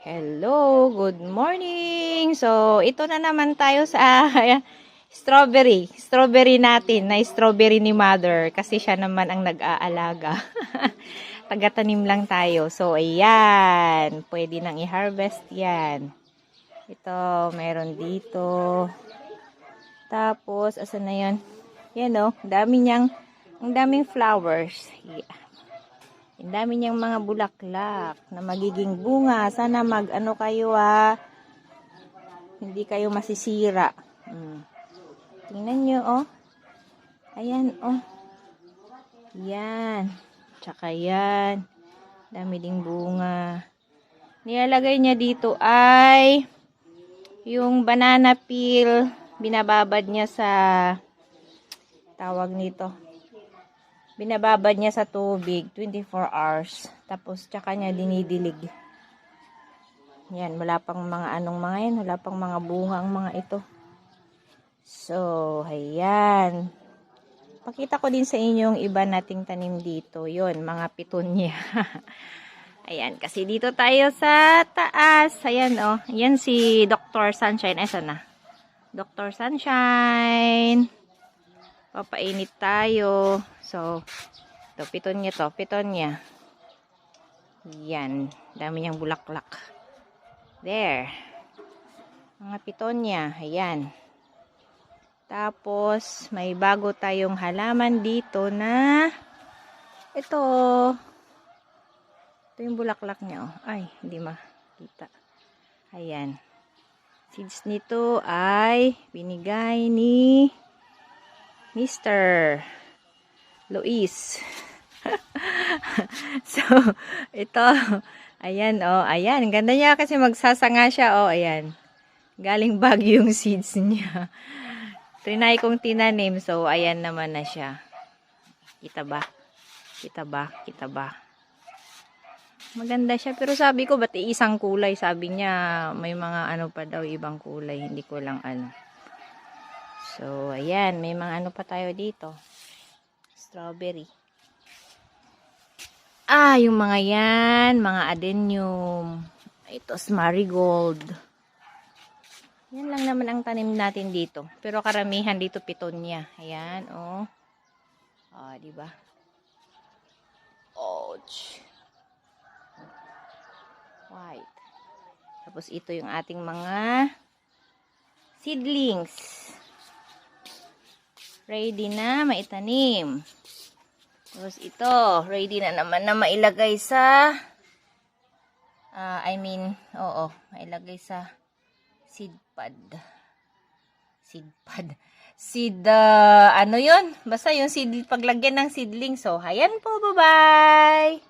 Hello, good morning. So, ito na naman tayo sa strawberry. Strawberry natin, na strawberry ni mother kasi siya naman ang nag-aalaga. Tagatanim lang tayo. So, ayan. Pwede nang i-harvest yan. Ito, meron dito. Tapos, asan na yan? Yan o, dami niyang, ang daming flowers. Yeah. Ang dami niyang mga bulaklak na magiging bunga. Sana mag ano kayo ah. Hindi kayo masisira. Mm. Tingnan niyo oh. Ayan oh. Yan. Tsaka yan. Dami ding bunga. Nilalagay niya dito ay yung banana peel. Binababad niya sa tawag nito binababad niya sa tubig 24 hours. Tapos, tsaka niya dinidilig. Yan, wala pang mga anong mga yan. Wala pang mga bunga ang mga ito. So, ayan. Pakita ko din sa inyo yung iba nating tanim dito. Yun, mga pitunya. ayan, kasi dito tayo sa taas. Ayan, oh. Ayan si Dr. Sunshine. Ay, sana? Dr. Sunshine. Papainit tayo. So, ito, piton niya to. Piton niya. Yan. Dami niyang bulaklak. There. Mga piton niya. Ayan. Tapos, may bago tayong halaman dito na ito. Ito yung bulaklak niya. Oh. Ay, hindi makita. Ayan. Seeds nito ay binigay ni Mr. Luis. so, ito. Ayan, oh. Ayan. Ganda niya kasi magsasanga siya, oh. Ayan. Galing Baguio yung seeds niya. Trinay kong tinanim. So, ayan naman na siya. Kita ba? Kita ba? Kita ba? Maganda siya. Pero sabi ko, ba't isang kulay? Sabi niya, may mga ano pa daw, ibang kulay. Hindi ko lang ano. So, ayan. May mga ano pa tayo dito. Strawberry. Ah, yung mga yan. Mga adenium. Ito, marigold. Yan lang naman ang tanim natin dito. Pero karamihan dito pitonya. Ayan, oh. Ah, di ba? Ouch. White. Tapos ito yung ating mga seedlings. Ready na maitanim. Tapos ito, ready na naman na mailagay sa ah, I mean, oo, mailagay sa seed pad. Seed pad. Seed, uh, ano yun? Basta yung seed, paglagyan ng seedling. So, ayan po, bye-bye!